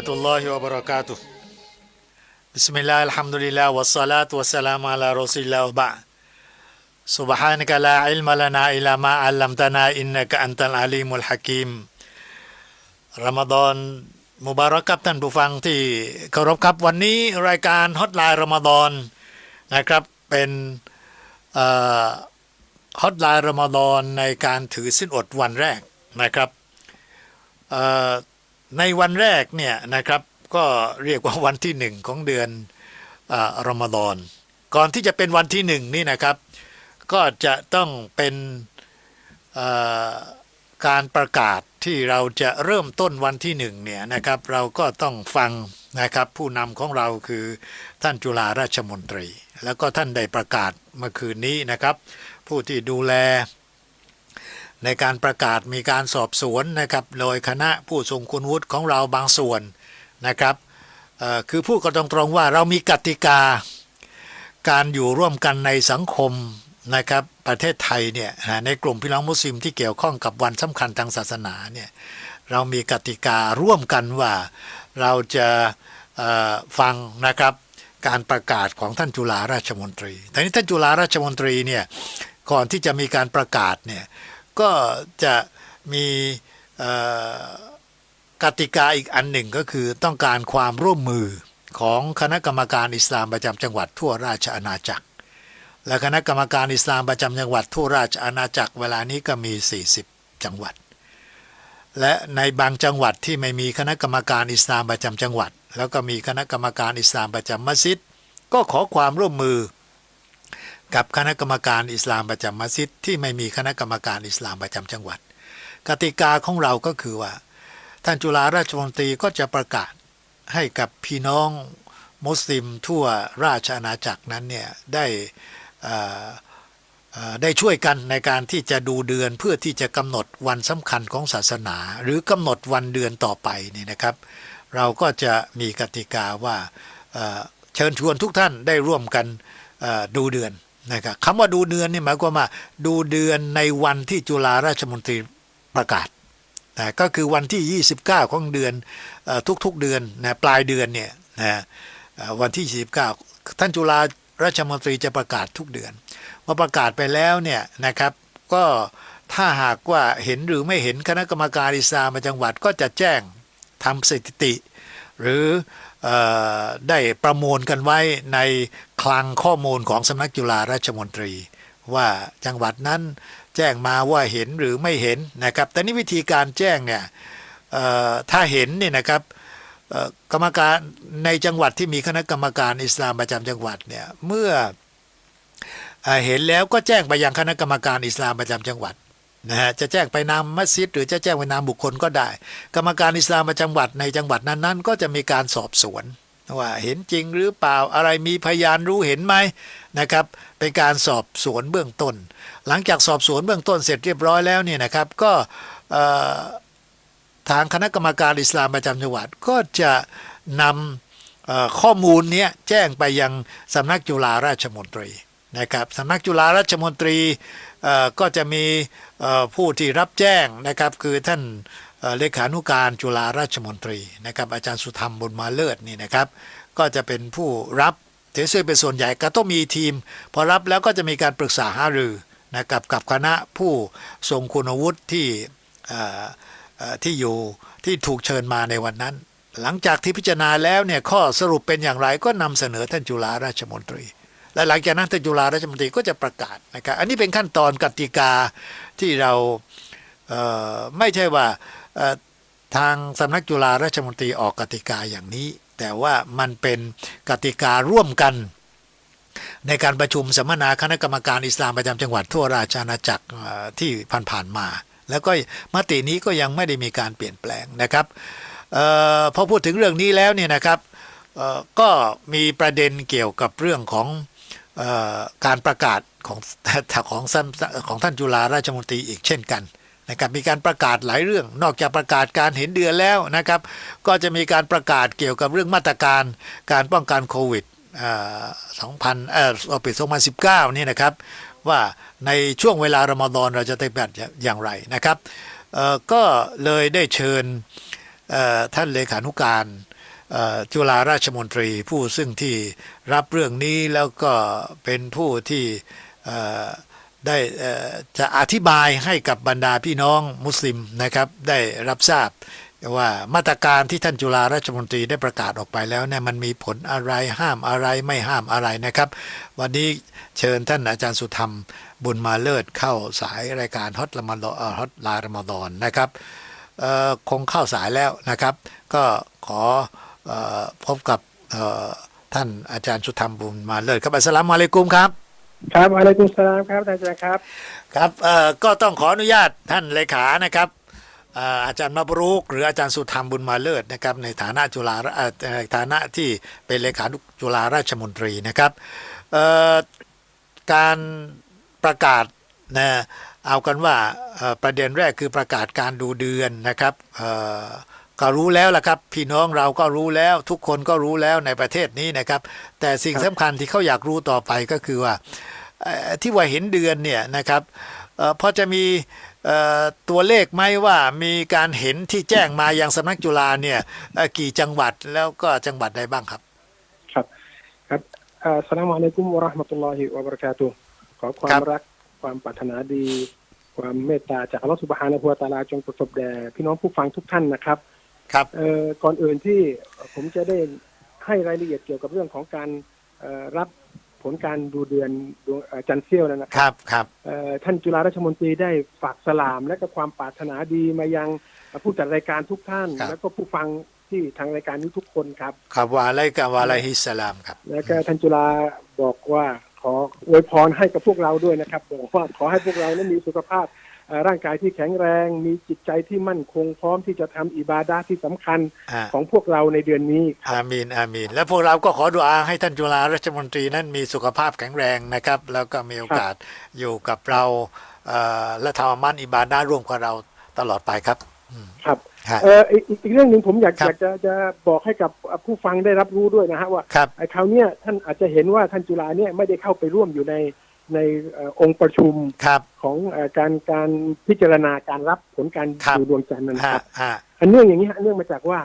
ورحمة الله وبركاته بسم الله الحمد لله والصلاة والسلام على رسول الله وبعد سبحانك لا علم لنا إلا ما علمتنا إنك أنت العليم الحكيم รอมฎอนมุบารักครับท่านผู้ฟังที่เคารพครับวันนี้รายการฮอตไลน์รอมฎอนนะครับเป็นฮอตไลน์รอมฎอนในการถือสิ้นอดวันแรกนะครับเอ่อ ในวันแรกเนี่ยนะครับก็เรียกว่าวันที่หนึ่งของเดือนอรอมฎอน ก่อนที่จะเป็นวันที่หนึ่งนี่นะครับ ก็จะต้องเป็นการประกาศที่เราจะเริ่มต้นวันที่หนึ่งเนี่ยนะครับ เราก็ต้องฟังนะครับผู้นำของเราคือท่านจุฬาราชมนตรี แล้วก็ท่านได้ประกาศเมื่อคืนนี้นะครับ ผู้ที่ดูแล ในการประกาศมีการสอบสวนนะครับโดยคณะผู้ทรงคุณวุฒิของเราบางส่วนนะครับคือพูดกันตรงๆว่าเรามีกติกาการอยู่ร่วมกันในสังคมนะครับประเทศไทยเนี่ยในกลุ่มพี่น้องมุสลิมที่เกี่ยวข้องกับวันสำคัญทางศาสนาเนี่ยเรามีกติการ่วมกันว่าเราจะฟังนะครับการประกาศของท่านจุฬาราชมนตรีแต่นี้ท่านจุฬาราชมนตรีเนี่ยก่อนที่จะมีการประกาศเนี่ย ก็จะมีกติกาอีกอันหนึ่งก็คือต้องการความร่วมมือของคณะกรรมการอิสลามประจำจังหวัดทั่วราชอาณาจักร และคณะกรรมการอิสลามประจำจังหวัดทั่วราชอาณาจักร เวลานี้ก็มี 40 จังหวัด และในบางจังหวัดที่ไม่มีคณะกรรมการอิสลามประจำจังหวัด แล้วก็มีคณะกรรมการอิสลามประจำมัสยิดก็ขอความร่วมมือ กับคณะกรรมการอิสลามประจำมัสยิดที่ไม่มีคณะกรรมการอิสลามประจำจังหวัด กติกาของเราก็คือว่า ท่านจุฬาราชมนตรีก็จะประกาศให้กับพี่น้องมุสลิมทั่วราชอาณาจักรนั้นเนี่ยได้ได้ช่วยกันในการที่จะดูเดือนเพื่อที่จะกำหนดวันสำคัญของศาสนา หรือกำหนดวันเดือนต่อไปนี่นะครับ เราก็จะมีกติกาว่าเชิญชวนทุกท่านได้ร่วมกันดูเดือน นะครับคำว่าดูเดือนนี่หมายความว่าดูเดือนในวันที่จุฬาราชมนตรีประกาศนะก็คือวันที่ 29 ของเดือนทุกๆเดือนนะปลายเดือนเนี่ยนะวันที่ 29 ท่านจุฬาราชมนตรีจะประกาศทุกเดือนพอประกาศไปแล้วเนี่ยนะครับก็ถ้าหากว่าเห็นหรือไม่เห็นคณะกรรมการอิสลามปรจังหวัดก็จะแจ้งทำสถิติ หรือ ได้ประมวลกันไว้ในคลังข้อมูลของสำนักจุฬาราชมนตรี ว่าจังหวัดนั้นแจ้งมาว่าเห็นหรือไม่เห็นนะครับ แต่นี่วิธีการแจ้งเนี่ยถ้าเห็นเนี่ยนะครับกรรมการในจังหวัดที่มีคณะกรรมการอิสลามประจำจังหวัดเนี่ยเมื่อเอ่อเห็นแล้วก็แจ้งไปยังคณะกรรมการอิสลามประจำจังหวัด นะฮะจะแจ้งไปนามมัสยิดหรือจะแจ้งไปนามบุคคลก็ได้ กรรมการอิสลามประจำจังหวัดในจังหวัดนั้นๆ ก็จะมีการสอบสวนว่าเห็นจริงหรือเปล่าอะไรมีพยานรู้เห็นไหมนะครับ เป็นการสอบสวนเบื้องต้น หลังจากสอบสวนเบื้องต้นเสร็จเรียบร้อยแล้วเนี่ยนะครับ ก็ทางคณะกรรมการอิสลามประจำจังหวัดก็จะนำข้อมูลนี้แจ้งไปยังสำนักจุฬาราชมนตรีนะครับสำนักจุฬาราชมนตรี ก็จะมีผู้ที่รับแจ้งนะครับคือท่านเเลขานุการจุฬาราชมนตรีนะครับอาจารย์สุธรรมบุญมาเลิศนี่นะครับ ก็จะเป็นผู้รับเทซึ่งเป็นส่วนใหญ่ก็ต้องมีทีม พอรับแล้วก็จะมีการปรึกษาหารือนะครับกับคณะผู้ทรงคุณวุฒิที่ที่อยู่ที่ถูกเชิญมาในวันนั้น หลังจากที่พิจารณาแล้วเนี่ยข้อสรุปเป็นอย่างไรก็นำเสนอท่านจุฬาราชมนตรี และหลังจากนั้นท่านจุฬาราชมนตรีก็จะประกาศนะครับอันนี้เป็นขั้นตอนกติกาที่เราเไม่ใช่ว่าทางสำนักจุฬาราชมนตรีออกกติกาอย่างนี้ แต่ว่ามันเป็นกติการ่วมกัน ในการประชุมสัมมนาคณะกรรมการอิสลามประจำจังหวัดทั่วราชอาณาจักรที่ผ่านๆมา แล้วก็มตินี้ก็ยังไม่ได้มีการเปลี่ยนแปลงนะครับออพอพูดถึงเรื่องนี้แล้วเนี่ยนะครับก็มีประเด็นเกี่ยวกับเรื่องของ การประกาศของของท่านของท่านจุฬาราชมนตรีอีกเช่นกันนะครับมีการประกาศหลายเรื่อง นอกจากประกาศการเห็นเดือนแล้วนะครับ ก็จะมีการประกาศเกี่ยวกับเรื่องมาตรการการป้องกันโควิดเอ่อ2000เอ่อปี2019 นี่นะครับ ว่าในช่วงเวลารอมฎอนเราจะปฏิบัติอย่างไรนะครับก็เลยได้เชิญท่านเลขานุการ จุฬาราชมนตรีผู้ซึ่งที่รับเรื่องนี้แล้วก็เป็นผู้ที่ได้จะอธิบายให้กับบรรดาพี่น้องมุสลิมนะครับ ได้รับทราบว่ามาตรการที่ท่านจุฬาราชมนตรีได้ประกาศออกไปแล้วเนี่ยมันมีผลอะไรห้ามอะไรไม่ห้ามอะไรนะครับ วันนี้เชิญท่านอาจารย์สุธรรมบุญมาเลิศเข้าสายรายการฮอตละมาดฮอตลน์รมฎอนนะครับคงเข้าสายแล้วนะครับ ก็ขอ พบกับเอ่อท่านอาจารย์สุธรรมบุญมาเลิศครับอัสสลามุอะลัยกุมครับ ครับอะลัยกุมสลามครับอาจารย์ครับ ครับเอ่อก็ต้องขออนุญาตท่านเลขานะครับเอ่ออาจารย์มาบรุกหรืออาจารย์สุธรรมบุญมาเลิศนะครับในฐานะจุฬาเอ่อในฐานะที่เป็นเลขานุจุฬาราชมนตรีนะครับเอ่อการประกาศนะเอากันว่าเอ่อประเด็นแรกคือประกาศการดูเดือนนะครับเอ่อ ก็รู้แล้วล่ะครับ พี่น้องเราก็รู้แล้วทุกคนก็รู้แล้วในประเทศนี้นะครับ แต่สิ่งสำคัญที่เขาอยากรู้ต่อไปก็คือว่าเอ่อที่ว่าเห็นเดือนเนี่ยนะครับเออพอจะมีเอ่อตัวเลขไหมว่ามีการเห็นที่แจ้งมายังสำนักจุฬาเนี่ยเอ่อกี่จังหวัดแล้วก็จังหวัดใดบ้างครับ ครับครับอ่าอัสสลามุอะลัยกุมวะเราะห์มะตุลลอฮิวะบะเราะกาตุฮ์ขอควาครัมบรักความปรารถนาดี ความเมตตาจากอัลลอฮฺสุบฮานะฮูวะตะอาลาจงประสบแด่พี่น้องผู้ฟังทุกท่านนะครับ ครับ เอ่อก่อนอื่นที่ผมจะได้ให้รายละเอียดเกี่ยวกับเรื่องของการเอ่อรับผลการดูเดือนดวงเอ่อจันทร์เซี่ยวนะคครับรับครับ เอ่อท่านจุฬาราชมนตรีได้ฝากสลาม และก็ความปรารถนาดีมายังผู้จัดรายการทุกท่าน ครับ แล้วก็ผู้ฟังที่ทางรายการนี้ทุกคนครับ ครับวะอะลัยกะวะอะลัยฮิสสลามครับ แล้วก็ท่านจุฬาบอกว่าขออวยพรให้กับพวกเราด้วยนะครับบอกว่าขอให้พวกเรานั้นมีสุขภาพเอ่อ ร่างกายที่แข็งแรง มีจิตใจที่มั่นคงพร้อมที่จะทำอิบาดาที่สำคัญอ่าของพวกเราในเดือนนี้ครับอามีนอามีน และพวกเราก็ขอดุอาให้ท่านจุฬาราชมนตรีนั้นมีสุขภาพแข็งแรงนะครับ แล้วก็มีโอกาสอยู่กับเราเอ่อและทำอามันอิบาดาร่วมกับเราตลอดไปครับครับฮะเอ่ออีกอีกอีกเรื่องหนึ่งผมอยากครับอยากจะจะบอกให้กับผู้ฟังได้รับรู้ด้วยนะฮะว่าครับไอ้คราวเนี้ยท่านอาจจะเห็นว่าท่านจุฬาเนี่ยไม่ได้เข้าไปร่วมอยู่ใน ในเอ่อองค์ประชุมครับของเอ่อการการพิจารณาการรับผลการครับดูดวงจันทร์นะคฮะรับฮะอันเนื่องอย่างนี้ฮะเนื่องมาจากว่า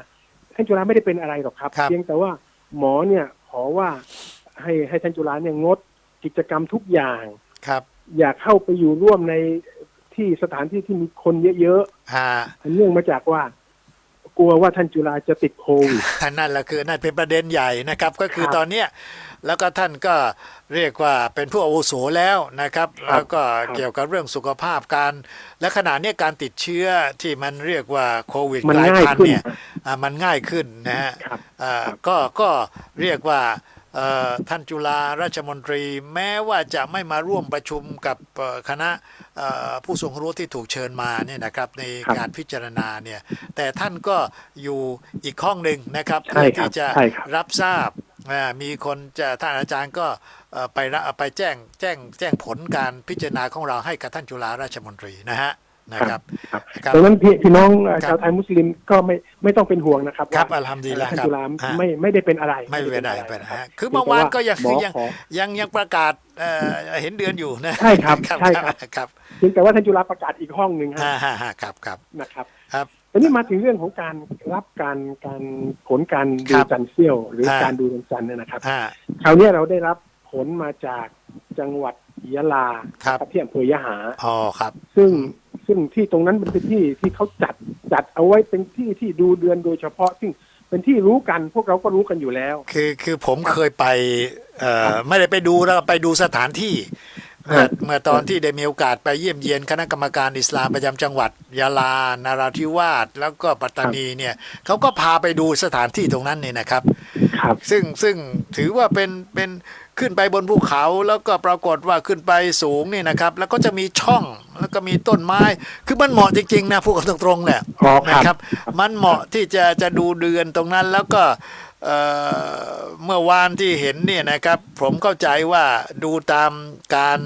ท่านจุฬาไม่ได้เป็นอะไรหรอกครับครับ เพียงแต่ว่าหมอเนี่ยขอว่าให้ให้ท่านจุฬาเนี่ยงดกิจกรรมทุกอย่างครับ อยากเข้าไปอยู่ร่วมในที่สถานที่ที่มีคนเยอะฮะๆอันเนื่องมาจากว่ากลัวว่าท่านจุฬาจะติดโควิดนั่นแหละคือนั่นเป็นประเด็นใหญ่นะครับ ก็คือครับตอนเนี้ย แล้วก็ท่านก็เรียกว่าเป็นผู้อาวุโสแล้วนะครับครับแล้วก็ครับเกี่ยวกับเรื่องสุขภาพการ และขณะเนี้ยการติดเชื้อที่มันเรียกว่าโควิดมันกลายง่ายพันธุ์ขึ้นเนี่ยอ่ามันง่ายขึ้นนะฮะครับอ่าครับก็ก็เรียกว่าเอ่อท่านจุฬาราชมนตรี แม้ว่าจะไม่มาร่วมประชุมกับเอ่อคณะเอ่อผู้ทรงรู้ที่ถูกเชิญมาเนี่ยนะครับในครับการพิจารณาเนี่ยแต่ท่านก็อยู่อีกห้องหนึ่งนะครับใช่เพื่อครับที่จะใช่ครับรับทราบอ่า มีคนจะท่านอาจารย์ก็เอ่อไปรับไปแจ้งแจ้งแจ้งผลการพิจารณาของเราให้กับท่านจุฬาราชมนตรีนะฮะนะครับครับครับดังนั้นพี่พี่น้องเอ่อครับชาวไทยมุสลิมก็ไม่ไม่ต้องเป็นห่วงนะครับครับว่าอัลฮัมดุลิลละท่านครับจุฬาฮะไม่ไม่ได้เป็นอะไร ไม่เป็นไรด้เป็นไรรับฮะคือเมื่อวานก็ยังหมอยังขอยังยังประกาศเอ่อเห็นเดือนอยู่นะใช่ครับครับใช่ครับครับเพียงแต่ว่าท่านจุฬาประกาศอีกห้องหนึ่งฮะฮ่าฮ่าฮ่าครับครับนะครับครับ ทีนี้มาถึงเรื่องของการรับการการผลการคดูรับจันทร์เซี่ยว หรือฮะการดูดวงจันทร์เนี่ยนะครับฮ่าคราวเนี้ยเราได้รับผลมาจากจังหวัดยะลาครับที่อำเภอยะหาอ๋อครับ ซึ่งซึ่งที่ตรงนั้นมันเป็นที่ที่เขาจัดจัดเอาไว้เป็นที่ที่ดูเดือนโดยเฉพาะ ซึ่งเป็นที่รู้กันพวกเราก็รู้กันอยู่แล้ว คือคือผมเคยไปเอ่อไม่ได้ไปดูแล้วไปดูสถานที่ เมื่อครับเมื่อตอนที่ได้มีโอกาสไปเยี่ยมเยียนคณะกรรมการอิสลามประจำจังหวัด ยาลานาราธิวาสแล้วก็ปัตตานีเนี่ยเขาก็พาไปดูสถานที่ตรงนั้นเนี่ยนะครับ ครับ ซึ่งซึ่งถือว่าเป็นเป็นขึ้นไปบนภูเขาแล้วก็ปรากฏว่าขึ้นไปสูงนี่นะครับ แล้วก็จะมีช่องแล้วก็มีต้นไม้ คือมันเหมาะจริงๆนะพูดกันตรงๆเนี่ยอ๋อครับนะครับ มันเหมาะที่จะจะดูเดือนตรงนั้นแล้วก็ เอ่อเมื่อวานที่เห็นเนี่ยนะครับผมเข้าใจว่าดูตามการ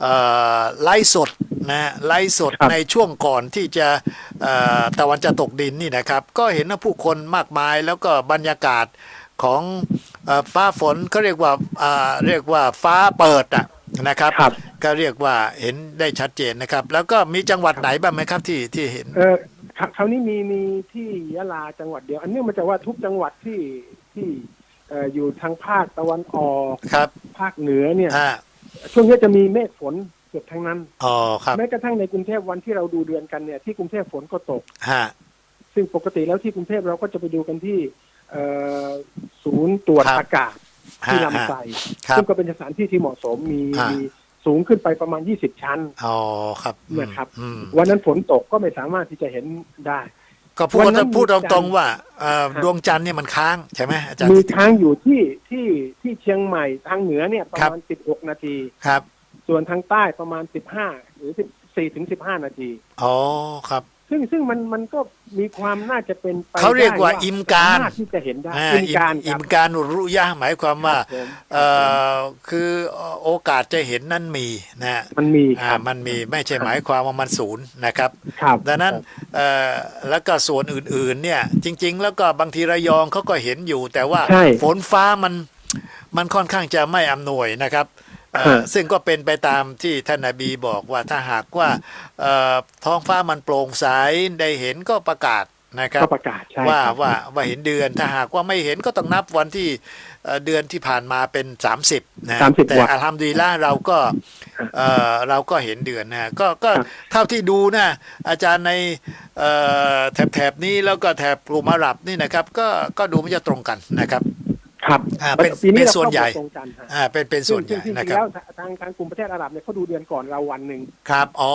เอ่อไล่สดนะไล่สดครับในช่วงก่อนที่จะเอ่อตะวันจะตกดินนี่นะครับ ก็เห็นว่าผู้คนมากมายแล้วก็บรรยากาศของเอ่อฟ้าฝนเขาเรียกว่าอ่าเรียกว่าฟ้าเปิดอะนะครับครับก็เรียกว่าเห็นได้ชัดเจนนะครับ แล้วก็มีจังหวัดไหนบ้างไหมครับที่ที่เห็นเออครับคราวนี้มีมีที่ยะลาจังหวัดเดียว อันนี้มันจะว่าทุกจังหวัดที่ ที่เอ่ออยู่ทางภาคตะวันออกครับ ภาคเหนือเนี่ยอ่าช่วงนี้จะมีเมฆฝนเกือบทั้งนั้นอ๋อครับแม้กระทั่งในกรุงเทพวันที่เราดูเดือนกันเนี่ยที่กรุงเทพฝนก็ตกฮะซึ่งปกติแล้วที่กรุงเทพเราก็จะไปดูกันที่เอ่อศูนย์ตรวจครับอากาศฮะที่ฮะลำไส้ครับซึ่งก็เป็นสถานที่ที่เหมาะสมมีอ่ามีมีสูงขึ้นไปประมาณ20ชั้น อ๋อ ครับอืมนะครับอืมวันนั้นฝนตกก็ไม่สามารถที่จะเห็นได้ ก็พูดวันนั้นพูดมีตการรงๆว่าเอ่อฮะดวงจันทร์เนี่ยมันค้างใช่ไหมอาจารย์มีทางอยู่ที่ที่ที่เชียงใหม่ทางเหนือเนี่ยประครับ มาณ 16 นาที ครับส่วนทางใต้ประมาณ 15 หรือ14ถึง15 นาที อ๋อครับ ซึ่งซึ่งมันมันก็มีความน่าจะเป็นไปเขาเรียกว่าได้อิมการสมถที่จะเห็นได้อ่าอิมการอิครับมการอุรุยะหมายความว่าครับผมเอ่อคือโอกาสจะเห็นนั่นมีนะฮะมันมีคอ่ารับมันมีไม่ใช่หมายความว่ามันศูนย์นะครับครับดังนั้นเอ่อแล้วก็ส่วนอื่นๆเนี่ยจริง ๆ แล้วก็บางทีระยองเขาก็เห็นอยู่ แต่ว่าใช่ฝนฟ้ามันมันค่อนข้างจะไม่อำนวยนะครับเอ่อฮะ ซึ่งก็เป็นไปตามที่ท่านนบีบอกว่าถ้าหากว่าเอ่อท้องฟ้ามันโปร่งใสได้เห็นก็ประกาศนะครับก็ประกาศใช่ว่าครับว่าว่าเห็นเดือนถ้าหากว่าไม่เห็นก็ต้องนับวันที่เอ่อเดือนที่ผ่านมาเป็น 30นะ30แต่วันอัลฮัมดุลิลละห์เราก็เอ่อเราก็เห็นเดือนนะก็ก็ครับเท่าที่ดูนะอาจารย์ในเอ่อแถบแถบนี้แล้วก็แถบกลุ่มอาหรับนี่นะครับ ก็ก็ดูมันจะตรงกันนะครับ ครับอ่าเป็นปีนี้เป็นเราส่วนใหญ่เข้ามาตรงกันฮะอ่าเป็นเป็นส่วนใหญ่ซึ่งจนะริงคๆรับแล้วทางทางกลุ่มประเทศอาหรับเนี่ยเขาดูเดือนก่อนเราวันหนึ่งครับอ๋อ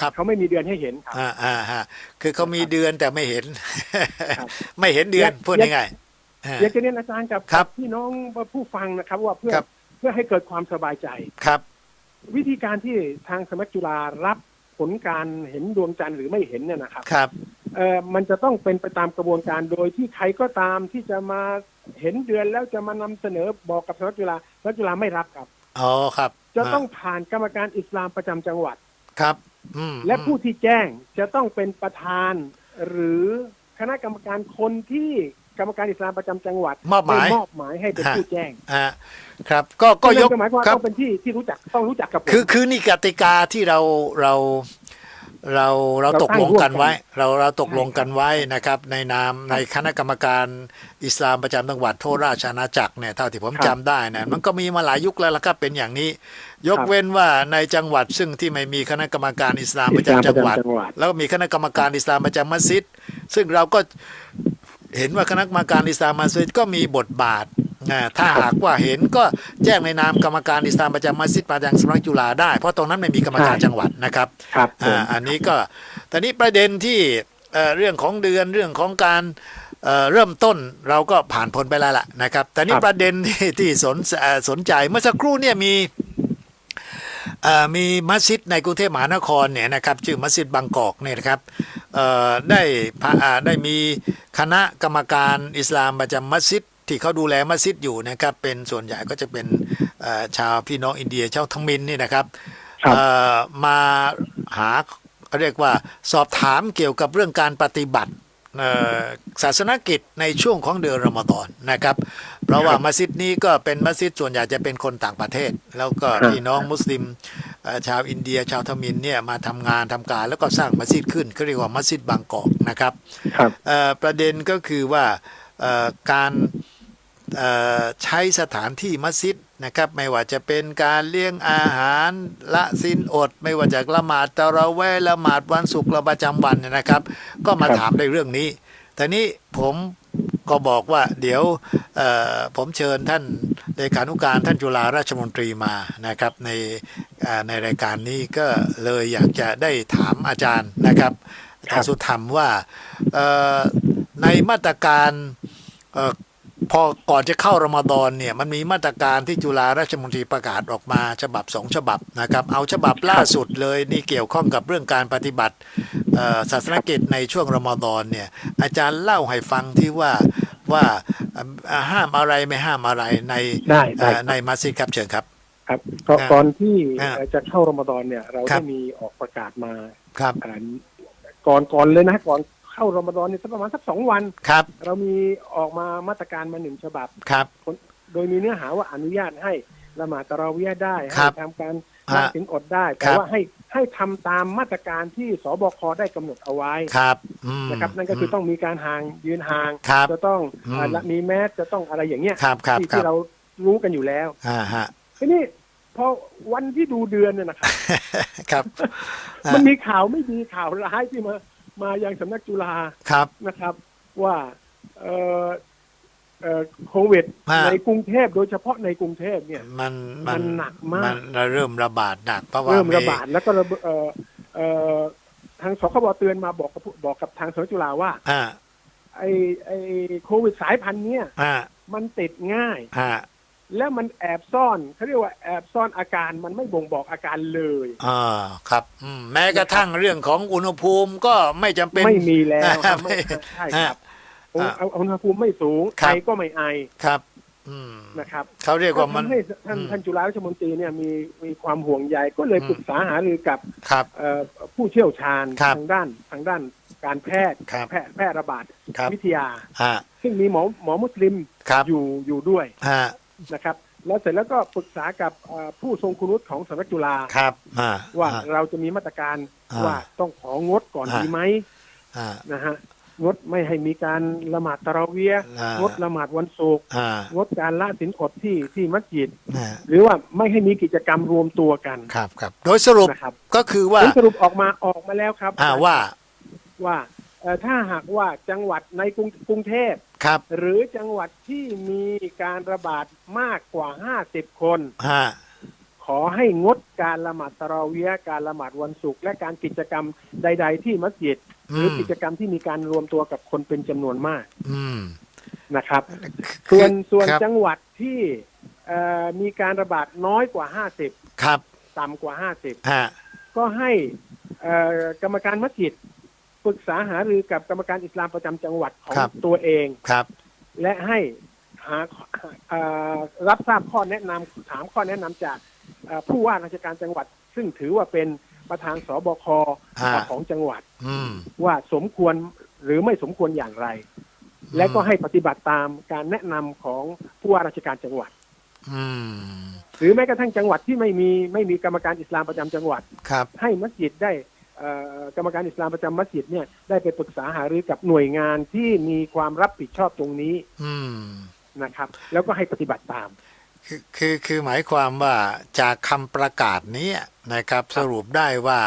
ครับเขาไม่มีเดือนให้เห็นครับ อ่าอ่าฮะคือเขามีเดือนแต่ไม่เห็น ครับ ไม่เห็นเดือนอยากพูดง่ายๆอ่า อยากจะเรียนอาจารย์กับครับพี่น้องผู้ฟังนะครับ ว่าเพื่อครับ เพื่อให้เกิดความสบายใจ ครับ วิธีการที่ทางสมัครจุฬารับผลการเห็นดวงจันทร์หรือไม่เห็นเนี่ยนะครับครับ เอ่อมันจะต้องเป็นไปตามกระบวนการโดยที่ใครก็ตามที่จะมา เห็นเดือนแล้วจะมานำเสนอบอกกับสมัครจุฬาสมัครจุฬาไม่รับครับอ๋อครับ จะต้องผ่านกรรมการอิสลามประจำจังหวัดครับอืมและอืมผู้ที่แจ้งจะต้องเป็นประธาน หรือคณะกรรมการคนที่กรรมการอิสลามประจำจังหวัดมอบหมายได้มอบหมายให้เป็นฮะผู้แจ้งอ่าครับ ก็ก็ยกนั่นหมายความว่าครัต้บองเป็นที่ที่รู้จักต้องรู้จักกับผมคือคือนี่กติกาที่เราเรา เราเราเราตกลงกันตั้งร่วมกันไว้ เราเราตกลงใช่ครับกันไว้นะครับ ในนามในคณะกรรมการอิสลามประจำจังหวัดทั่วราชอาณาจักรเนี่ยเท่าที่ผมครับจำได้นะมันก็มีมาหลายยุคแล้วละครับเป็นอย่างนี้ ยกครับเว้นว่าในจังหวัดซึ่งที่ไม่มีคณะกรรมการอิสลามประจำจังหวัดอิสลามประจำจังหวัดแล้วก็มีคณะกรรมการอิสลามประจำมัสยิดซึ่งเราก็เห็นว่าคณะกรรมการอิสลามมัสยิดก็มีบทบาทนะ ถ้าหากว่าเห็นก็แจ้งในนามกรรมการอิสลามประจำมัสยิดมายังสำนักจุฬาได้ เพราะตรงนั้นไม่มีกรรมการใช่จังหวัดนะครับครับผมอ่าอันนี้ก็ตอนนี้ประเด็นที่เอ่อเรื่องของเดือนเรื่องของการเอ่อเริ่มต้นเราก็ผ่านพ้นไปแล้วล่ะนะครับ แต่นี่ประเด็นที่ที่สนเอ่อสนใจเมื่อสักครู่เนี่ยมีเอ่อมีมัสยิดในกรุงเทพมหานครเนี่ยนะครับชื่อมัสยิดบางกอกเนี่ยนะครับเอ่อได้พาอ่าได้มีคณะกรรมการอิสลามประจำมัสยิด ที่เขาดูแลมัสยิดอยู่นะครับ เป็นส่วนใหญ่ก็จะเป็นเอ่อชาวพี่น้องอินเดียชาวทังมินนี่นะครับครับเอ่อมาหาเรียกว่าสอบถามเกี่ยวกับเรื่องการปฏิบัติเอ่อศาสนกิจในช่วงของเดือนรอมฎอนนะครับ เพราะว่ามัสยิดนี้ก็เป็นมัสยิดส่วนใหญ่จะเป็นคนต่างประเทศ แล้วก็ครับพี่น้องมุสลิมเอ่อชาวอินเดียชาวทมินเนี่ยมาทำงานทำการแล้วก็สร้างมัสยิดขึ้นเขาเรียกว่ามัสยิดบางกอกนะครับครับเอ่อประเด็นก็คือว่าเอ่อการเอ่อ ใช้สถานที่มัสยิดนะครับไม่ว่าจะเป็นการเลี้ยงอาหารละสินอด ไม่ว่าจะละหมาดตะเราะเวห์ละหมาดวันศุกร์ละประจำวันเนยนะครับ ก็มาครับถามในเรื่องนี้แต่นี้ผมก็บอกว่าเดี๋ยวเอ่อผมเชิญท่านเลขานุการท่านจุฬาราชมนตรีมานะครับในอ่าในรายการนี้ก็เลยอยากจะได้ถามอาจารย์นะครับอาจารย์สุธรรมว่าเอ่อในมาตรการเอ่อ พอก่อนจะเข้ารอมฎอนเนี่ยมันมีมาตรการที่จุฬาราชมนตรีประกาศออกมาฉบับสองฉบับนะครับ เอาฉบับล่าสุดเลยนี่เกี่ยวข้องกับเรื่องการปฏิบัติเอ่อศาสนกิจในช่วงรอมฎอนเนี่ยอาจารย์เล่าให้ฟังที่ว่าว่าเอ่อห้ามอะไรไม่ห้ามอะไรในได้ได้เอ่อครับในมัสยิดครับเชิญครับครับก็อ่าก่อนที่อ่าเอ่อจะเข้ารอมฎอนเนี่ย เราครัได้บมีออกประกาศมาครับอ่าก่อนก่อนเลยนะก่อน เข้ารอมฎอนเนี่ยสักประมาณสักสองวัน ครับ เรามีออกมามาตรการมาหนึ่งฉบับ ครับ โดยมีเนื้อหาว่าอนุญาตให้ละหมาดตะเราะเวียห์ได้ครัให้บทำการละฮะสินอดได้แต่ครับ ว่าให้ให้ทำตามมาตรการที่สบคได้กำหนดเอาไว้ครับอืม นะครับ นั่นก็คือต้องมีการห่างยืนห่างครับจะต้องอืม อ่าละมีแมสจะต้องอะไรอย่างเงี้ยครับครับที่ครัที่บเรารู้กันอยู่แล้ว อ่าฮะ ทีนี้พอวันที่ดูเดือนเนี่ยนะครับ ครับอ่า มันมีข่าวไม่ดีข่าวร้ายที่มา มายังสำนักจุฬาครับนะครับ ว่าเอ่อเอ่อโควิดอ่าในกรุงเทพโดยเฉพาะในกรุงเทพเนี่ย มันมันหนักมาก มันเริ่มระบาดหนักเพราะว่าเริ่มระมีบาดแล้วก็ระเบเอ่อเอ่อทางสคบเตือนมาบอกกับผู้บอกกับทางสำนักจุฬาว่าอ่าไอไอโควิดสายพันธุ์เนี้ยอ่ามันติดง่ายอ่า แล้วมันแอบซ่อนเขาเรียกว่าแอบซ่อนอาการมันไม่บ่งบอกอาการเลยอ่าครับอืมแม้กระทั่งเรื่องของอุณหภูมิก็ไม่จำเป็นไม่มีแล้วคอ่ารับไม่ไม่ใช่ครับอ่าเอาอุณหภูมิไม่สูงครัไอบก็ไม่ไอครับอืมนะครับเขาเรียกว่ามันทำให้ท่านอืมท่านจุฬาราชมนตรีเนี่ยมีมีความห่วงใยก็เลยอืมปรึกษาหารือกับครับเอ่อผู้เชี่ยวชาญครับทางด้านทางด้านการแพทย์ครับแพทย์แพทย์ระบาดครับวิทยาอ่าซึ่งมีหมอหมอมุสลิมครับอยู่อยู่ด้วยอ่า นะครับ แล้วเสร็จแล้วก็ปรึกษากับเอ่อผู้ทรงคุณวุฒิของสำนักจุฬาครับอ่าว่าอ่าเราจะมีมาตรการอ่าว่าต้องของดก่อนอ่าดีไหมอ่านะฮะงดไม่ให้มีการละหมาดตะเราะเวียห์อ่างงดละหมาดวันศุกร์อ่างดการละสินอดที่ที่มัสยิดอ่าหรือว่าไม่ให้มีกิจกรรมรวมตัวกันครับครับ โดยสรุปนะครับก็คือว่าผลสรุปออกมาออกมาแล้วครับอ่าว่าว่าเอ่อถ้าหากว่าจังหวัดในกรุงกรุงเทพ ครับ หรือจังหวัดที่มีการระบาดมากกว่า50คนอ่าขอให้งดการละหมาดตะเราะเวียห์การละหมาดวันศุกร์และการกิจกรรมใด ๆ ที่มัสยิดหรือกิจกรรมที่มีการรวมตัวกับคนเป็นจำนวนมากอืม นะครับคือส่วนส่วนครับ จังหวัดที่เอ่อมีการระบาดน้อยกว่า50ครับ ต่ำกว่า50ฮะ ก็ให้เอ่อกรรมการมัสยิด ปรึกษาหารือกับกรรมการอิสลามประจำจังหวัดของตัวเอง ครับ และให้หาเอ่อรับทราบข้อแนะนำถามข้อแนะนำจากเอ่อผู้ว่าราชการจังหวัด ซึ่งถือว่าเป็นประธานสบคอ่าของจังหวัด อืม ว่าสมควรหรือไม่สมควรอย่างไร และก็ให้ปฏิบัติตามการแนะนำของผู้ว่าราชการจังหวัด อืม หรือแม้กระทั่งจังหวัดที่ไม่มีไม่มีกรรมการอิสลามประจำจังหวัด ครับ ให้มัสยิดได้เอ่อ กรรมการอิสลามประจำมัสยิดเนี่ยได้ไปปรึกษาหารือกับหน่วยงานที่มีความรับผิดชอบตรงนี้อืมนะครับ แล้วก็ให้ปฏิบัติตาม คือคือคือหมายความว่าจากคำประกาศนี้นะครับ สรุปได้ว่า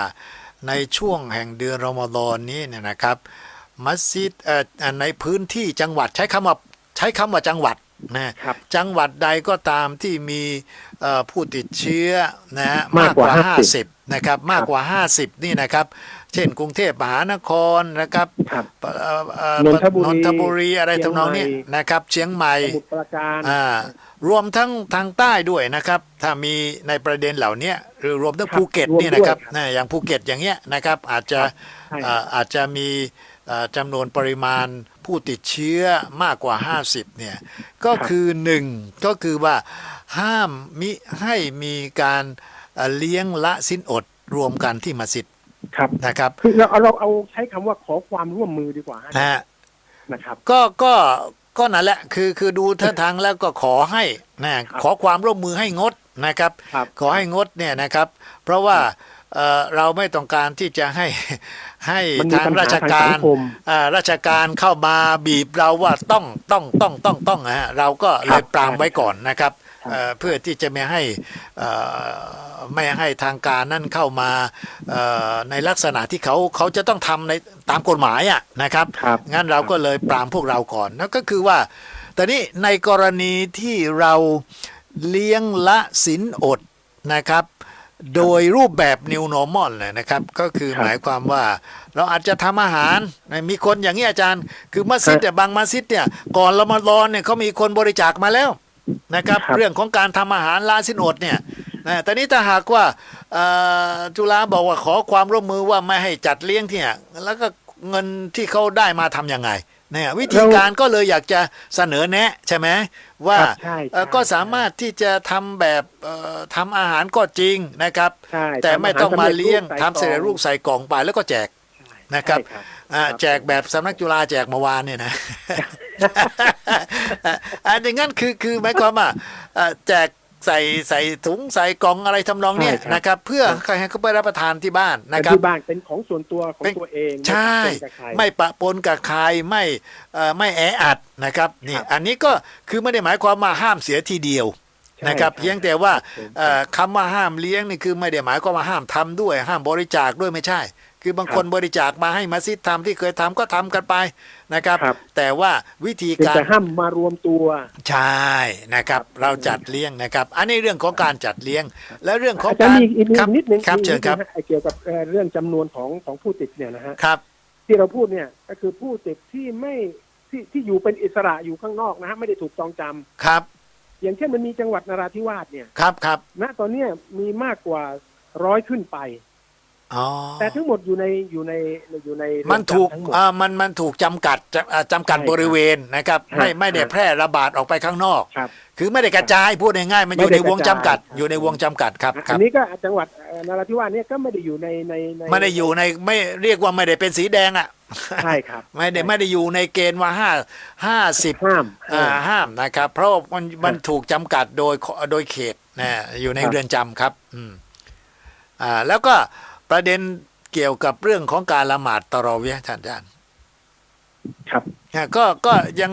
ในช่วงแห่งเดือนรอมฎอนนี้เนี่ยนะครับ มัสยิดเอ่อเอ่อในพื้นที่จังหวัดใช้คำว่าใช้คำว่าจังหวัดนะครับจังหวัดใดก็ตามที่มีเอ่อผู้ติดเชื้อนะฮะมากกว่า 50 นะครับมากกว่า 50 นี่นะครับ เช่นกรุงเทพมหานครนะครับครับ เอ่อเอ่อนนทบุรีนนทบุรีอะไรทำนองนี้เชียงใหม่ นะครับเชียงใหม่ สมุทรปราการ อ่ารวมทั้งทางใต้ด้วยนะครับ ถ้ามีในประเด็นเหล่านี้หรือรวมทั้งครับภูเก็ตรวมนี่นะครับด้วยครับนะอย่างภูเก็ตอย่างเงี้ยนะครับ อาจจะใช่อ่าอาจจะมีอ่าจำนวนปริมาณผู้ติดเชื้อมากกว่า 50เนี่ยก็คือหนึ่งก็คือว่าห้ามมิให้มีการอ่า เลี้ยงละสิ้นอดรวมกันที่มัสยิดครับนะครับคือเราเอาเราเอาใช้คำว่าขอความร่วมมือดีกว่านะฮะนะครับ ก็ก็ก็นั่นแหละคือคือดูท่าทางแล้วก็ขอให้นะขอความร่วมมือให้งดนะครับครับขอให้งดเนี่ยนะครับ เพราะว่าเอ่อเราไม่ต้องการที่จะให้ให้มันมีทางปัญหาราชทางกาสัรงคมอ่าราชการเข้ามาบีบเราว่าต้องต้องต้องต้องต้องนะฮะเราก็เลยปรามไว้ก่อนนะครับครับ เอ่อเพื่อที่จะไม่ให้เอ่อไม่ให้ทางการนั่นเข้ามาเอ่อในลักษณะที่เขาเขาจะต้องทำในตามกฎหมายอะนะครับครับงั้นเราก็เลยปรามพวกเราก่อนนั่นก็คือว่าแต่นี้ในกรณีที่เราเลี้ยงละสินอดนะครับ โดยรูปแบบ new normal เลยนะครับ ก็คือครับหมายความว่าเราอาจจะทำอาหาร มีคนอย่างนี้อาจารย์ คือมัสยิดเนี่ยบางมัสยิดเนี่ย ก่อนละมารอนเนี่ยเขามีคนบริจาคมาแล้ว นะครับครับ เรื่องของการทำอาหารละสินอดเนี่ยนะแต่นี้ถ้าหากว่าเอ่อจุฬาบอกว่าขอความร่วมมือว่าไม่ให้จัดเลี้ยงที่เนี่ยแล้วก็เงินที่เขาได้มาทำยังไงเนี่ยวิธีการก็เลยอยากจะเสนอแนะใช่ไหมว่าครับใช่เอ่อใช่ก็สามารถที่จะทำแบบเอ่อทำอาหารก็จริงนะครับใช่แต่ไม่ต้องมาเลี้ยงทำเสร็จรูปใส่ใส่กล่องไปแล้วก็แจกนะครับใช่ อ่าครับแจกแบบสำนักจุฬาแจกเมื่อวานเนี่ยนะอันอย่างนั้นคือคือหมายความว่าเอ่อแจกใส่ใส่ถุงใส่กล่องอะไรทำนองเนี้ยใช่ครับนะครับ เพื่อให้เขาไปรับประทานที่บ้านแต่นะครับที่บ้านเป็นของส่วนตัวของเป็นตัวเองใช่ ไม่ปะปนกับใครไม่ปะปนกับใครไม่เอ่อไม่แออัดนะครับนี่ครับอันนี้ก็คือไม่ได้หมายความว่าห้ามเสียทีเดียวใช่นะครับครับเพียงแต่ว่าครับเอ่อคำว่าห้ามเลี้ยงนี่คือไม่ได้หมายความว่าห้ามทำด้วย ห้ามบริจาคด้วยไม่ใช่ คือบางคนบริจาคมาให้มัสยิดทำที่เคยทำก็ทำกันไปนะครับครับ แต่ว่าวิธีเป็นการแต่ห้ามมารวมตัวใช่นะครับ เราจัดเลี้ยงนะครับ อันนี้เรื่องของการจัดเลี้ยง และเรื่องของอาจารกาย์รมีอีกครับนิดนึงครับมีเชิญครับนิดนึงฮะไอ้เกี่ยวกับเอ่อเรื่องจำนวนของของผู้ติดเนี่ยนะฮะครับ ที่เราพูดเนี่ยก็คือผู้ติดที่ไม่ที่ที่อยู่เป็นอิสระอยู่ข้างนอกนะฮะไม่ได้ถูกจองจำครับ อย่างเช่นมันมีจังหวัดนราธิวาสเนี่ยครับครับณตอนเนี้ยมีมากกว่าร้อยขึ้นไป อ๋อแต่ทั้งหมดอยู่ในอยู่ในอยู่ในมันถูกเรือนจำทั้งหมด อ่ามันมันถูกจำกัดจะอ่าจำกัดใช่ครับบริเวณนะครับ ไม่ครับไม่ได้แพร่ระบาดออกไปข้างนอก ครับ คือไม่ได้กระจายพูดง่ายๆมันอยู่ไม่ในได้วงจำกัด กระจาย อยู่ในวงจำกัดครับคอัรับนนี้ก็จังหวัดเอ่อนราธิวาสเนี่ยก็ไม่ได้อยู่ในในในไม่ได้อยู่ในไม่เรียกว่าไม่ได้เป็นสีแดงอะ ใช่ครับ ไม่ได้ไม่ได้อยู่ในเกณฑ์ว่าห้าห้าสิบห้ามอ่าห้ามนะครับ เพราะว่ามันมันถูกจำกัดโดยโดยเขตนะอยู่ในครับ เรือนจำครับอืมอ่าแล้วก็ ประเด็นเกี่ยวกับเรื่องของการละหมาดตะเราะเวียะท่านอาจารย์ครับอะก็ก็ยัง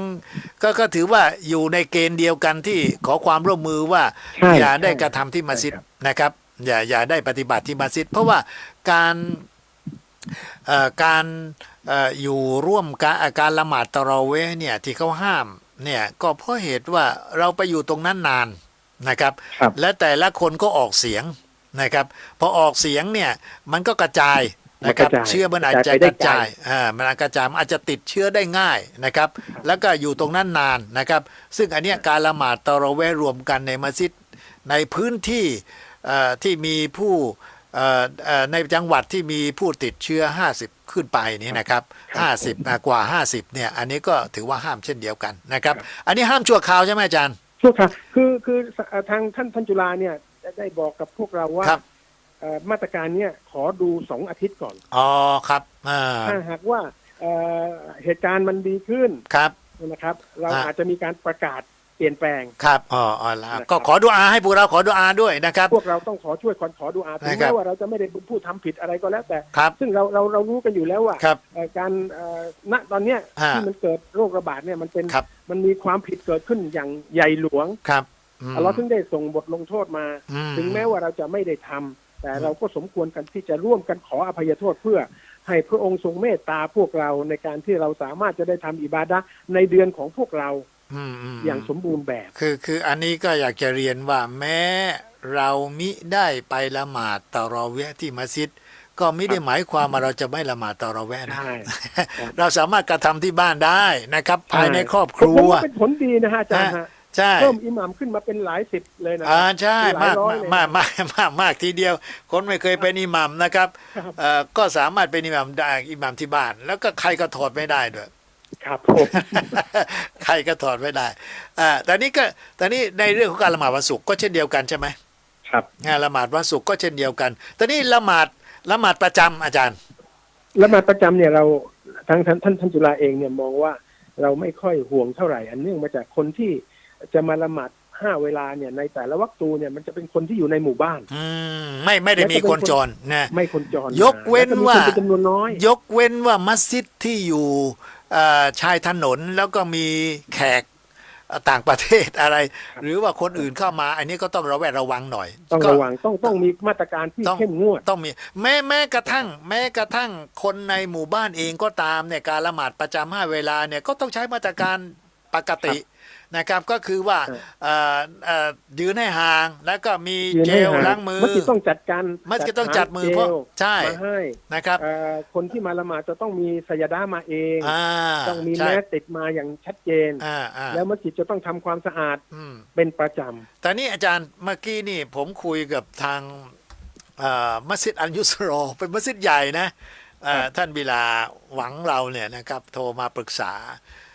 ก็ก็ถือว่าอยู่ในเกณฑ์เดียวกันที่ขอความร่วมมือว่าใช่อย่าได้ใช่กระทำที่มัสยิดใช่ครับนะครับ อย่าอย่าได้ปฏิบัติที่มัสยิด เพราะว่าการเอ่อการเอ่ออยู่ร่วมการการละหมาดตะเราะเวห์เนี่ยที่เขาห้ามเนี่ยก็เพราะเหตุว่าเราไปอยู่ตรงนั้นนานนะครับครับและแต่ละคนก็ออกเสียง นะครับพอออกเสียงเนี่ยมันก็กระจายนะครับมันกระจายเชื้อมันอาจจะกระจายไปได้กระจายอ่ามันอาจกระจายมันอาจจะติดเชื้อได้ง่ายนะครับ แล้วก็อยู่ตรงนั้นนานนะครับ ซึ่งอันเนี้ยการละหมาดตะเราะเวห์รวมกันในมัสยิดในพื้นที่เอ่อที่มีผู้เอ่อเอ่อในจังหวัดที่มีผู้ติดเชื้อ 50 ขึ้นไปนี่นะครับ 50อะกว่า 50 เนี่ย อันนี้ก็ถือว่าห้ามเช่นเดียวกันนะครับ อันนี้ห้ามชั่วคราวใช่ไหมอาจารย์ชั่วคราวคือคือเอ่อทางท่านท่านจุฬาเนี่ย ได้บอกกับพวกเราว่าครับ เอ่อมาตรการเนี่ยขอดูสองอาทิตย์ก่อน อ๋อครับอ่าถ้าหากว่าเอ่อเหตุการณ์มันดีขึ้นครับ นะครับ เราอ่าอาจจะมีการประกาศเปลี่ยนแปลง ครับอ๋ออ๋อแล้วนะครับ ก็ขอดูอาให้พวกเราขอดูอาด้วยนะครับ พวกเราต้องขอช่วยขอขอดูอาถึงนะครัแม้บว่าเราจะไม่ได้เป็นผู้ทำผิดอะไรก็แล้วแต่ ครับ ซึ่งเราเราเรารู้กันอยู่แล้วว่าครับ เอ่อการเอ่อณตอนเนี้ยอ่าที่มันเกิดโรคระบาดเนี่ยมันเป็นครับ มันมีความผิดเกิดขึ้นอย่างใหญ่หลวง ครับ อืมเราถึงได้ส่งบทลงโทษมาอืถึงแม้ว่าเราจะไม่ได้ทำแต่อืมเราก็สมควรกันที่จะร่วมกันขออภัยโทษเพื่อให้พระองค์ทรงเมตตาพวกเราในการที่เราสามารถจะได้ทำอิบาดะห์ในเดือนของพวกเราอืมอืมอย่างสมบูรณ์แบบ คือคืออันนี้ก็อยากจะเรียนว่าแม้เรามิได้ไปละหมาดตะเราะเวะที่มัสยิด ก็ไม่ได้หมายความว่าเราจะไม่ละหมาดตะเราะเวะนะใช่เราสามารถกระทำที่บ้านได้นะครับ ภายในครอบครัผมวว่าเป็นผลดีนะฮะอาจารย์ฮะ ใช่เพิ่มอิหมัมขึ้นมาเป็นหลายสิบเลยนะอ่าใช่หลามายกร้อยเลยมากมากมากมากทีเดียว คนไม่เคยเป็นอิหมัมนะครับครับเอ่อก็สามารถเป็นอิหมัมได้อิหมัมที่บ้าน แล้วก็ใครก็ถอดไม่ได้ด้วยครับผมใครก็ถอดไม่ได้อ่าแต่นี้ก็แต่นี้ในเรื่องของการละหมาดวันศุกร์ก็เช่นเดียวกันใช่ไหมครับงานละหมาดวันศุกร์ก็เช่นเดียวกันแต่นี้ละหมาดละหมาดประจำอาจารย์แล้วมาประจำเนี่ยเราทางท่านท่านท่านจุฬาเองเนี่ยมองว่าเราไม่ค่อยห่วงเท่าไหร่ อันเนื่องมาจากคนที่ จะมาละหมาดห้าเวลาเนี่ยในแต่ละวักตูเนี่ยมันจะเป็นคนที่อยู่ในหมู่บ้านอืมไม่ไม่ได้มีคนจรนะไม่คนจรยกเว้นแล้ก็มีว่าคนเป็นจำนวนน้อย ยกเว้นว่ามัสยิดที่อยู่เอ่อชายถนนแล้วก็มีแขกเอ่อต่างประเทศอะไร หรือว่าคนอื่นเข้ามา อันนี้ก็ต้องระแวดระวังหน่อย ต้องก็ระวังต้องต้องมีมาตรการที่ต้องเข้มงวดต้องมี แม้แม้กระทั่ง แม้กระทั่งคนในหมู่บ้านเองก็ตามเนี่ยการละหมาดประจำห้าเวลาเนี่ยก็ต้องใช้มาตรการปกติ นะครับก็คือว่าครับเอ่อเอ่อยืนให้ห่างแล้วก็มียืนเจให้ลห่ล้างมือมัสยิดต้องจัดการมัสยิดต้องจัดมือหาเพราะจลใช่มาให้นะครับเอ่อคนที่มาละหมาดจะต้องมีสยาดามาเองอ่าต้องมีใช่แมสติดมาอย่างชัดเจนอ่าอ่าแล้วมัสยิดจะต้องทำความสะอาดอืมเป็นประจำแต่นี่อาจารย์เมื่อกี้นี่ผมคุยกับทางเอ่อมัสยิดอันยุสโรเป็นมัสยิดใหญ่นะเอ่อท่านบิลาหวังเราเนี่ยนะครับโทรมาปรึกษาเออ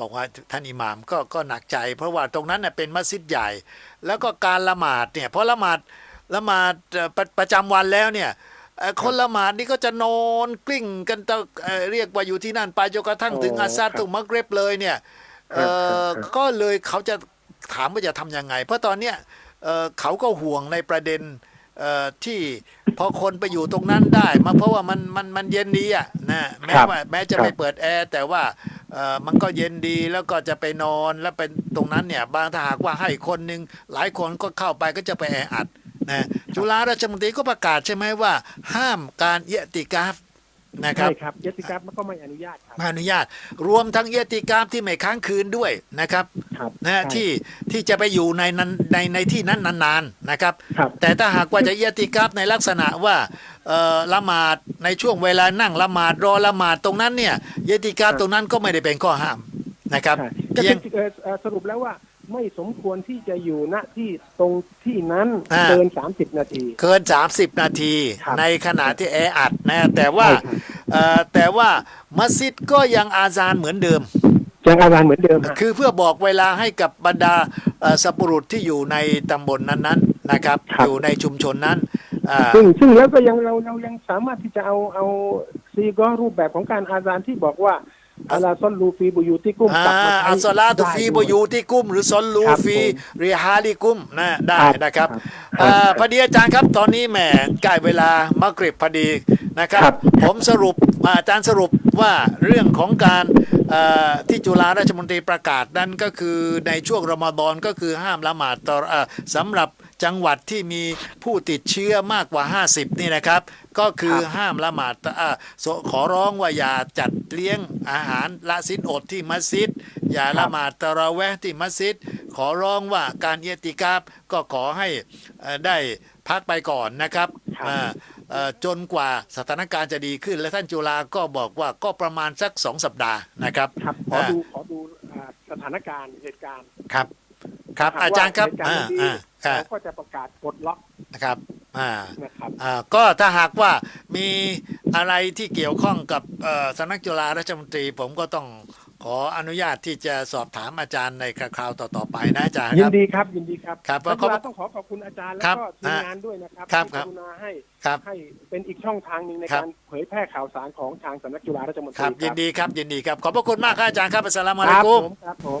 บอกว่าท่านอิหมามก็ก็หนักใจ เพราะว่าตรงนั้นเน่ยเป็นมัสยิดใหญ่ แล้วก็การละหมาดเนี่ยเพราะละหมาดละหมาดเอ่อประประจำวันแล้วเนี่ยเอ่อคนละหมาดนี่ก็จะนอนกลิ้งกันตะเอ่อเรียกว่าอยู่ที่นั่นไปจนกระทั่งถึงอ๋ออาซาดครับถึงมักเรบเลยเนี่ยครับเอ่อครับก็เลยเขาจะถามว่าจะทำยังไง เพราะตอนเนี้ยเอ่อเขาก็ห่วงในประเด็นเอ่อที่พอคนไปอยู่ตรงนั้นได้มาเพราะว่ามันมันมันเย็นดีอะนะแม้ครับว่าแม้จะครับไม่เปิดแอร์แต่ว่าเอ่อ มันก็เย็นดีแล้วก็จะไปนอนแล้วเป็นตรงนั้นเนี่ยบางถ้าหากว่าให้คนหนึ่งหลายคนก็เข้าไปก็จะไปแออัดนะจุฬาราชมนตรีก็ประกาศใช่ไหมว่า ห้ามการเยติกาฟ นะครับใช่ครับเยติกราฟมันก็ไม่อนุญาตครับไม่อนุญาต รวมทั้งเยติกาฟที่ไม่ค้างคืนด้วยนะครับครับนะใช่ที่ที่จะไปอยู่ในนั้นในในที่นั้นนานๆนะครับครับแต่ถ้าหากว่าจะเยติกาฟในลักษณะว่าเอ่อละหมาดในช่วงเวลานั่งละหมาดรอละหมาดตรงนั้นเนี่ยเยติกาฟตรงนั้นก็ไม่ได้เป็นข้อห้ามนะครับใช่ก็เพียคืงอเอ่อเอ่อสรุปแล้วว่า ไม่สมควรที่จะอยู่ณที่ตรงที่นั้นอ่า เกิน30นาที เกิน 30 นาที ครับในขณะที่แออัดนะแต่ว่าใช่ครับ เอ่อแต่ว่ามัสยิดก็ยังอาซานเหมือนเดิม ยังอาการเหมือนเดิมฮะ คือเพื่อบอกเวลาให้กับบรรดาเอ่อสัปรุษที่อยู่ในตำบลนั้นๆนะครับ อยู่ในชุมชนนั้นอ่าซึ่งซึ่งแล้วก็ยังเราเรายังสามารถที่จะเอาเอาซีก็รูปแบบของการอาซานที่บอกว่า อาลาซอนลูฟีบุยูที่กุ้มอ่ากลับมาใช้อัลสลาตุได้ฟีด้วยบอยูที่กุ้มหรือซอนลูครับฟีผมริฮาลิกุมนะได้ครับนะครับครับอ่าพอดีอาจารย์ครับตอนนี้แหมใกล้เวลามากริบพอดีนะครับครับผมสรุปอ่าอาจารย์สรุปว่าเรื่องของการเอ่อที่จุฬาราชมนตรีประกาศนั้นก็คือในช่วงรอมฎอนก็คือห้ามละหมาดต่ออ่าสำหรับ จังหวัดที่มีผู้ติดเชื้อมากกว่า 50 นี่นะครับ ก็คือครับห้ามละหมาดอ่าสขอร้องว่าอย่าจัดเลี้ยงอาหารละสินอดที่มัสยิด อย่าละหมาดตะเราะแวะที่มัสยิด ขอร้องว่าการเอติกาฟก็ขอให้เอ่อได้พักไปก่อนนะครับครับอ่าเอ่อจนกว่าสถานการณ์จะดีขึ้น และท่านจุฬาก็บอกว่าก็ประมาณสักสองสัปดาห์นะครับ ครับ ขออ่าดูขอดูอ่าสถานการณ์เหตุการณ์ครับ ครับหกอาจารย์ครับว่เหตุกอ่าณ์ไม่ดีอ่าครับเราก็จะประกาศกดล็อกนะครับอ่านะครับอ่าก็ถ้าหากว่ามีอะไรที่เกี่ยวข้องกับเอ่อสำนักจุฬาราชมนตรีผมก็ต้องขออนุญาตที่จะสอบถามอาจารย์ในคราวต่อๆไปนะอาจารย์ยิคนรับดีครับยินดีครับครับแล้วขอบก็ต้องขอขอบคุณอาจารย์คแล้รัวบก็ทีมงานด้วยนะครับครับที่ครับกรุณาให้ครับให้เป็นอีกช่องทางหนึ่งในครับการเผยแพร่ข่าวสารของทางสำนักจุฬาราชมนตครัรีบยินดีครับยินดีครับขอบพระคุณมากครับอาจารย์ครับอัสสลามุอะคลัยรับกุผมมครับผม